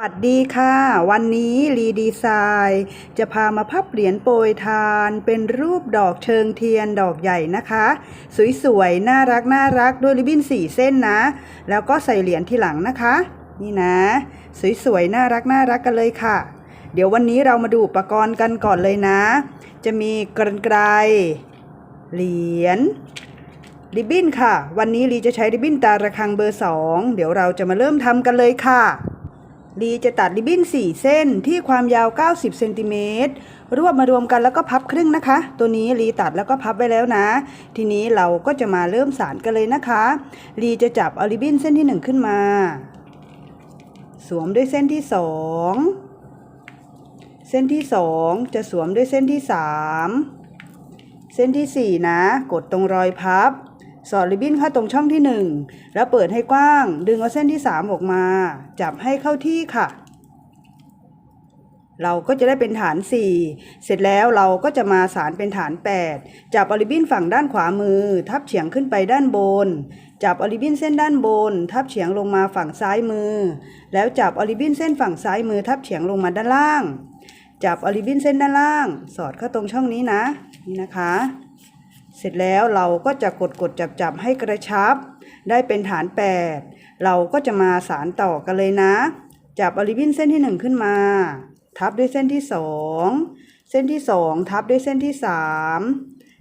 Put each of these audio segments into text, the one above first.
สวัสดีค่ะ วันนี้รีดีไซน์จะพามาพับเหรียญโปรยทาน เป็นรูปดอกเชิงเทียนดอกใหญ่นะคะ สวยๆ น่ารักน่ารักด้วยริบบิ้นสี่เส้นนะ แล้วก็ใส่เหรียญที่หลังนะคะ นี่นะ สวยๆ น่ารักน่ารักกันเลยค่ะ เดี๋ยววันนี้เรามาดูอุปกรณ์กันก่อนเลยนะ จะมีกรรไกรเหรียญริบบิ้นค่ะ วันนี้ลีจะใช้ริบบิ้นตาระฆังเบอร์ 2 เดี๋ยวเราจะมาเริ่มทำกันเลยค่ะ ลีจะตัดริบบิ้น 4 เส้นที่ความยาว 90 เซนติเมตร รวบมารวมกันแล้วก็พับครึ่งนะคะ ตัวนี้ลีตัดแล้วก็พับไว้แล้วนะ ทีนี้เราก็จะมาเริ่มสารกันเลยนะคะ ลีจะจับเอาริบบิ้นเส้นที่ 1 ขึ้นมา สวมด้วยเส้นที่ 2 เส้นที่ 2 จะสวมด้วยเส้นที่ 3 เส้นที่ 4 นะ กดตรงรอยพับ สอดริบบิ้นเข้าตรงช่องที่ 1 แล้วเปิดให้กว้าง ดึงเอาเส้นที่ 3 ออกมา จับให้เข้าที่ค่ะ เราก็จะได้เป็นฐาน 4 เสร็จแล้วเราก็จะมาสารเป็นฐาน 8 จับอลิบิ้นฝั่งด้านขวามือ ทับเฉียงขึ้นไปด้านบน จับอลิบิ้นเส้นด้านบน ทับเฉียงลงมาฝั่งซ้ายมือ แล้วจับอลิบิ้นเส้นฝั่งซ้ายมือ ทับเฉียงลงมาด้านล่าง จับอลิบบิ้นเส้นด้านล่าง สอดเข้าตรงช่องนี้นะ นี่นะคะ เสร็จแล้วเราก็จะกดกดจับจับให้กระชับ ได้เป็นฐาน 8 เราก็จะมาสารต่อกันเลยนะ จับอลิบินเส้นที่ 1 ขึ้นมา ทับด้วยเส้นที่ 2 เส้นที่ 2 ทับด้วยเส้นที่ 3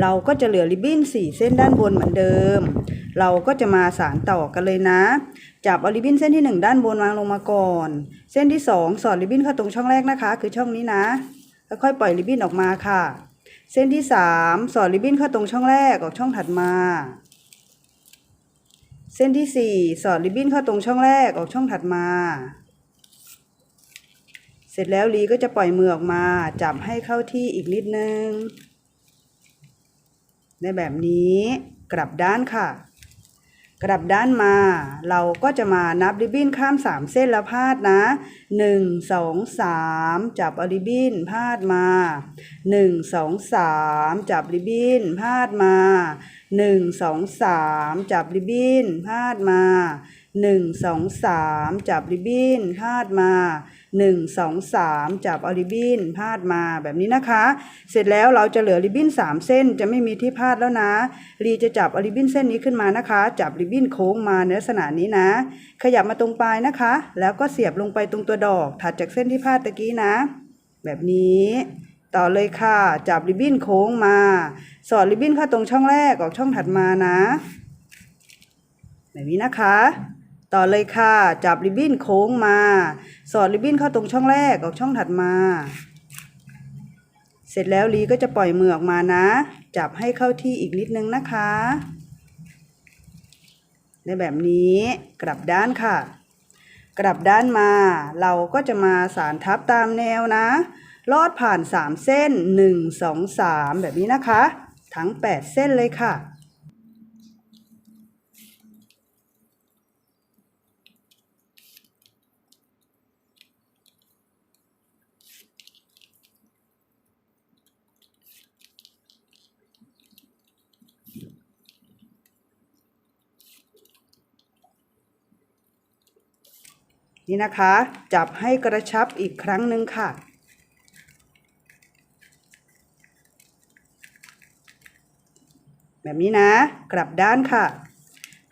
เราก็จะเหลือริบบิ้น4 เส้นด้านบนเหมือนเดิม เราก็จะมาสารต่อกันเลยนะ จับเอาริบบิ้นเส้นที่ 1 ด้านบนวางลงมาก่อน เส้นที่ 2 สอดริบบิ้นเข้าตรงช่องแรกนะคะ คือช่องนี้นะค่อยๆปล่อยริบบิ้นออกมาค่ะ เส้นที่ 3 สอดริบบิ้นเข้าตรงช่องแรกออกช่องถัดมา เส้นที่ 4 สอดริบบิ้นเข้าตรงช่องแรกออกช่องถัดมาเสร็จแล้วลีก็จะปล่อยมือออกมา จับให้เข้าที่อีกนิดนึง ในแบบนี้กลับด้านค่ะ กลับด้านมา เราก็จะมานับริบบิ้นข้าม3เส้นแล้วพาดนะ1 2 3จับเอาริบบิ้นพาดมา1 2 3จับริบบิ้นพาดมา1 2 3จับริบบิ้นพาดมา 1 2 3 จับริบบิ้นพาดมา 1 2 3 จับเอาริบบิ้นพาดมาแบบนี้นะคะ เสร็จแล้วเราจะเหลือริบบิ้น 3 เส้นจะไม่มีที่พาดแล้วนะ รีจะจับเอาริบบิ้นเส้นนี้ขึ้นมานะคะ จับริบบิ้นโค้งมาในลักษณะนี้นะ ขยับมาตรงปลายนะคะ แล้วก็เสียบลงไปตรงตัวดอก ถัดจากเส้นที่พาดตะกี้นะ แบบนี้ต่อเลยค่ะ จับริบบิ้นโค้งมา สอดริบบิ้นเข้าตรงช่องแรกออกช่องถัดมานะ แบบนี้นะคะ ต่อเลยค่ะ จับริบบิ้นโค้งมา สอดริบบิ้นเข้าตรงช่องแรกออกช่องถัดมา เสร็จแล้วลีก็จะปล่อยมือออกมานะ จับให้เข้าที่อีกนิดนึงนะคะในแบบนี้กลับด้านค่ะ กลับด้านมา เราก็จะมาสารทับตามแนวนะ ลอดผ่าน 3 เส้น 1 2 3 แบบนี้นะคะ ทั้ง 8 เส้นเลยค่ะ นี่นะคะ จับให้กระชับอีกครั้งหนึ่งค่ะ แบบนี้นะ กลับด้านค่ะ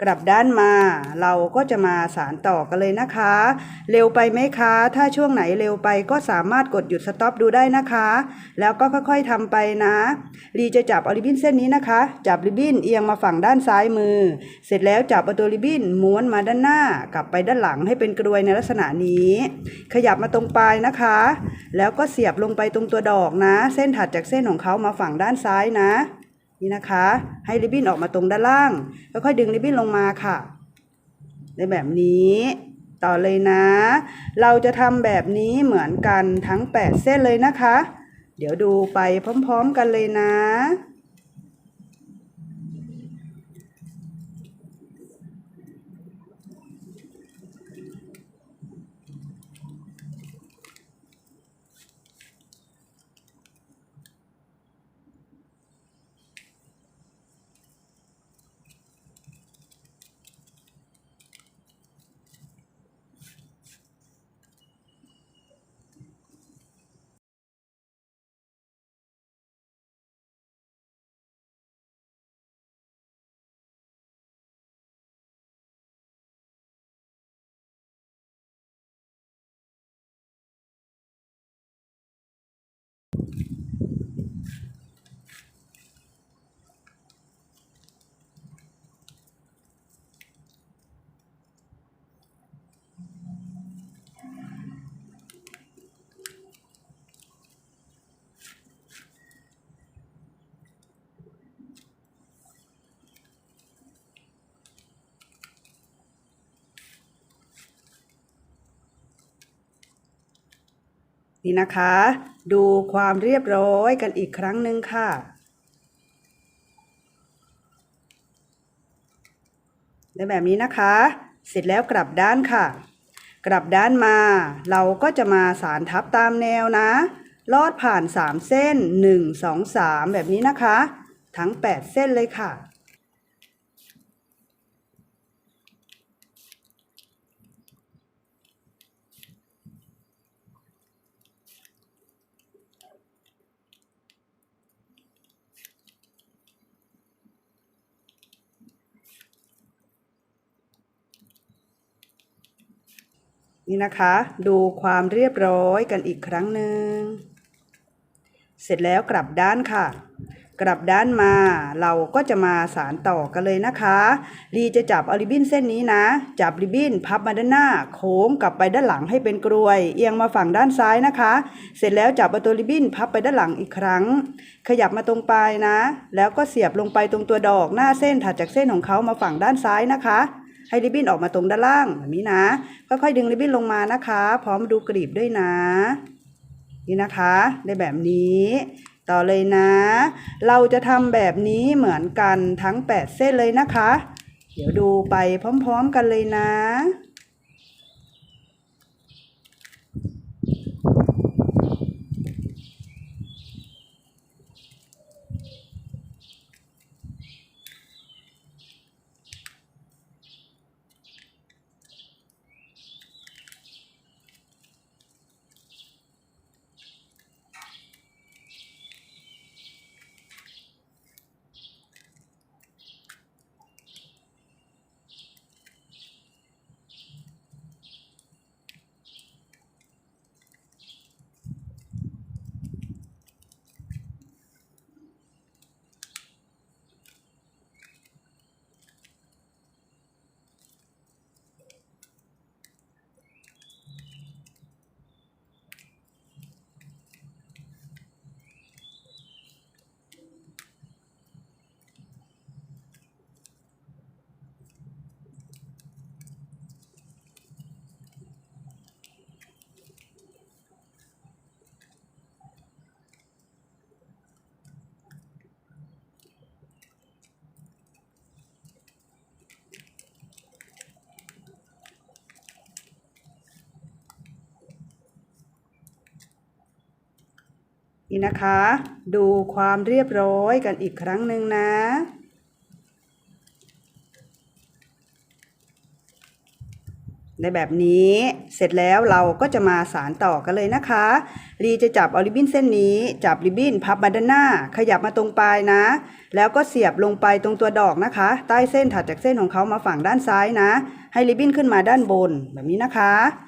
กลับด้านมา เราก็จะมาสารต่อกันเลยนะคะ เร็วไปไหมคะ ถ้าช่วงไหนเร็วไปก็สามารถกดหยุดสต็อปดูได้นะคะ แล้วก็ค่อยๆทำไปนะรีจะจับเอาริบบิ้นเส้นนี้นะคะ จับริบบิ้นเอียงมาฝั่งด้านซ้ายมือ เสร็จแล้วจับเอาตัวริบบิ้นม้วนมาด้านหน้ากลับไปด้านหลังให้เป็นกรวยในลักษณะนี้ ขยับมาตรงปลายนะคะ แล้วก็เสียบลงไปตรงตัวดอกนะ เส้นถัดจากเส้นของเขามาฝั่งด้านซ้ายนะ นี่นะคะ ให้ริบบิ้นออกมาตรงด้านล่างค่อยๆดึงริบบิ้นลงมาค่ะในแบบนี้ต่อเลยนะ เราจะทำแบบนี้เหมือนกันทั้ง 8 เส้นเลยนะคะ เดี๋ยวดูไปพร้อม ๆ กันเลยนะ นี่นะคะ ดูความเรียบร้อยกันอีกครั้งหนึ่งค่ะในแบบนี้นะคะ เสร็จแล้วกลับด้านค่ะ กลับด้านมา เราก็จะมาสารทับตามแนวนะ ลอดผ่าน 3 เส้น 1 2 3 แบบนี้นะคะ ทั้ง 8 เส้นเลยค่ะ นี่นะคะ ดูความเรียบร้อยกันอีกครั้งหนึ่ง เสร็จแล้วกลับด้านค่ะ กลับด้านมาเราก็จะมาสารต่อกันเลยนะคะลีจะจับเอาริบบิ้นเส้นนี้นะ จับริบบิ้นพับมาด้านหน้า โค้งกลับไปด้านหลังให้เป็นกรวย เอียงมาฝั่งด้านซ้ายนะคะ เสร็จแล้วจับเอาตัวริบบิ้นพับไปด้านหลังอีกครั้ง ขยับมาตรงปลายนะ แล้วก็เสียบลงไปตรงตัวดอกหน้าเส้นถัดจากเส้นของเขามาฝั่งด้านซ้ายนะคะ ให้ริบบิ้นออกมาตรงด้านล่างแบบนี้นะ ค่อยๆ ดึงริบบิ้นลงมานะคะ พร้อมดูกรีบด้วยนะ นี่นะคะได้แบบนี้ ต่อเลยนะ เราจะทำแบบนี้เหมือนกันทั้ง 8 เส้นเลยนะคะ เดี๋ยวดูไปพร้อม ๆ กันเลยนะ นี่นะคะ ดูความเรียบร้อยกันอีกครั้งหนึ่งนะ ในแบบนี้เสร็จแล้วเราก็จะมาสารต่อกันเลยนะคะลีจะจับเอาริบบิ้นเส้นนี้ จับริบบิ้นพับมาด้านหน้า ขยับมาตรงปลายนะ แล้วก็เสียบลงไปตรงตัวดอกนะคะ ใต้เส้นถัดจากเส้นของเขามาฝั่งด้านซ้ายนะ ให้ริบบิ้นขึ้นมาด้านบนแบบนี้นะคะ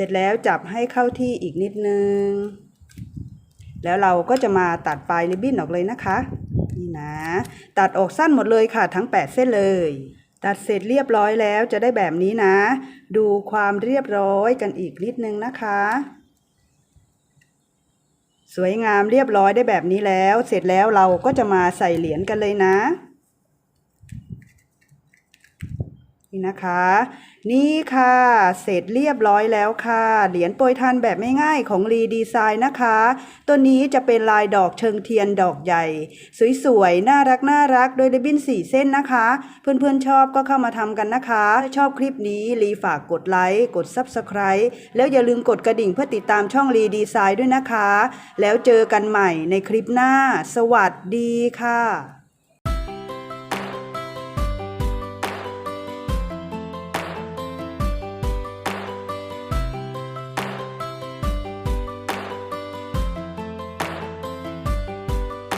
สร็จแล้วจับให้เข้าที่อีกนิดนึง แล้วเราก็จะมาตัดปลายริบบิ้นออกเลยนะคะ นี่นะ ตัดออกสั้นหมดเลยค่ะทั้ง 8 เส้นเลย ตัดเสร็จเรียบร้อยแล้วจะได้แบบนี้นะ ดูความเรียบร้อยกันอีกนิดนึงนะคะ สวยงามเรียบร้อยได้แบบนี้แล้ว เสร็จแล้วเราก็จะมาใส่เหรียญกันเลยนะ นี่นะคะ นี่ค่ะ เสร็จเรียบร้อยแล้วค่ะ เหรียญโปรยทานแบบไม่ง่ายของรีดีไซน์นะคะ ตัวนี้จะเป็นลายดอกเชิงเทียนดอกใหญ่ สวยๆ น่ารักน่ารักโดยริบบิ้นสี่เส้นนะคะ เพื่อนๆชอบก็เข้ามาทำกันนะคะ ชอบคลิปนี้รีฝากกดไลค์กด Subscribe แล้วอย่าลืมกดกระดิ่งเพื่อติดตามช่องรีดีไซน์ด้วยนะคะ แล้วเจอกันใหม่ในคลิปหน้า สวัสดีค่ะ